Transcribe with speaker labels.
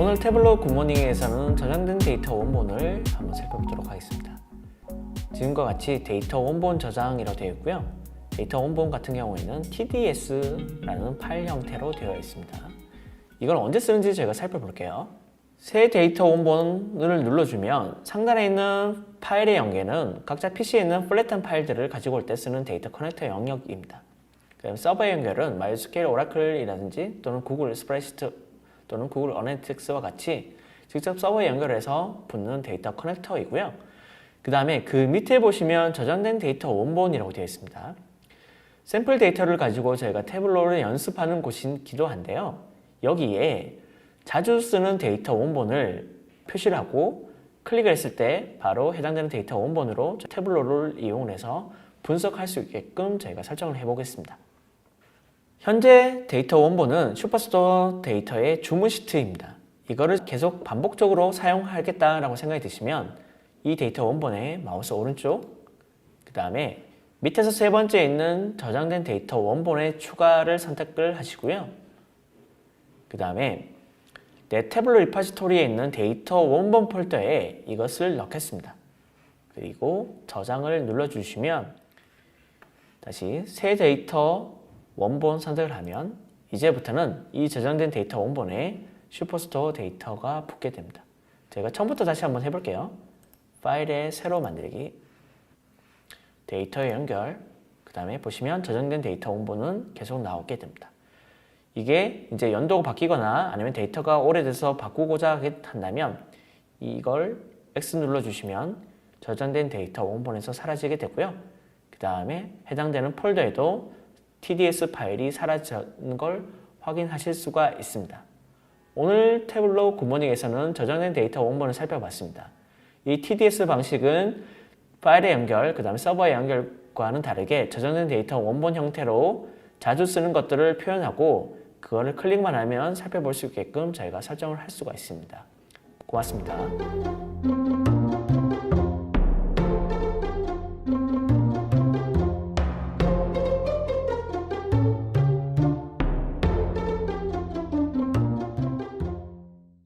Speaker 1: 오늘 태블로 굿모닝에서는 저장된 데이터 원본을 한번 살펴보도록 하겠습니다. 지금과 같이 데이터 원본 저장이라고 되어 있고요. 데이터 원본 같은 경우에는 TDS라는 파일 형태로 되어 있습니다. 이걸 언제 쓰는지 저희가 살펴볼게요. 새 데이터 원본을 눌러주면 상단에 있는 파일의 연계는 각자 PC에 있는 플랫한 파일들을 가지고 올 때 쓰는 데이터 커넥터 영역입니다. 그다음 서버 연결은 MySQL, 오라클이라든지 또는 구글 스프레시트 또는 구글 어널리틱스와 같이 직접 서버에 연결해서 붙는 데이터 커넥터이고요. 그 다음에 그 밑에 보시면 저장된 데이터 원본이라고 되어 있습니다. 샘플 데이터를 가지고 저희가 태블로를 연습하는 곳이기도 한데요. 여기에 자주 쓰는 데이터 원본을 표시를 하고 클릭을 했을 때 바로 해당되는 데이터 원본으로 태블로를 이용해서 분석할 수 있게끔 저희가 설정을 해보겠습니다. 현재 데이터 원본은 슈퍼스토어 데이터의 주문 시트입니다. 이거를 계속 반복적으로 사용하겠다라고 생각이 드시면 이 데이터 원본의 마우스 오른쪽 그 다음에 밑에서 세 번째 있는 저장된 데이터 원본의 추가를 선택을 하시고요. 그 다음에 내 태블로 리파지토리에 있는 데이터 원본 폴더에 이것을 넣겠습니다. 그리고 저장을 눌러주시면 다시 새 데이터 원본 선택을 하면 이제부터는 이 저장된 데이터 원본에 슈퍼스토어 데이터가 붙게 됩니다. 제가 처음부터 다시 한번 해볼게요. 파일에 새로 만들기, 데이터의 연결, 그 다음에 보시면 저장된 데이터 원본은 계속 나오게 됩니다. 이게 이제 연도가 바뀌거나 아니면 데이터가 오래돼서 바꾸고자 한다면 이걸 X 눌러주시면 저장된 데이터 원본에서 사라지게 되고요. 그 다음에 해당되는 폴더에도 TDS 파일이 사라진 걸 확인하실 수가 있습니다. 오늘 태블로 굿모닝에서는 저장된 데이터 원본을 살펴봤습니다. 이 TDS 방식은 파일의 연결, 그 다음에 서버의 연결과는 다르게 저장된 데이터 원본 형태로 자주 쓰는 것들을 표현하고 그거를 클릭만 하면 살펴볼 수 있게끔 저희가 설정을 할 수가 있습니다. 고맙습니다.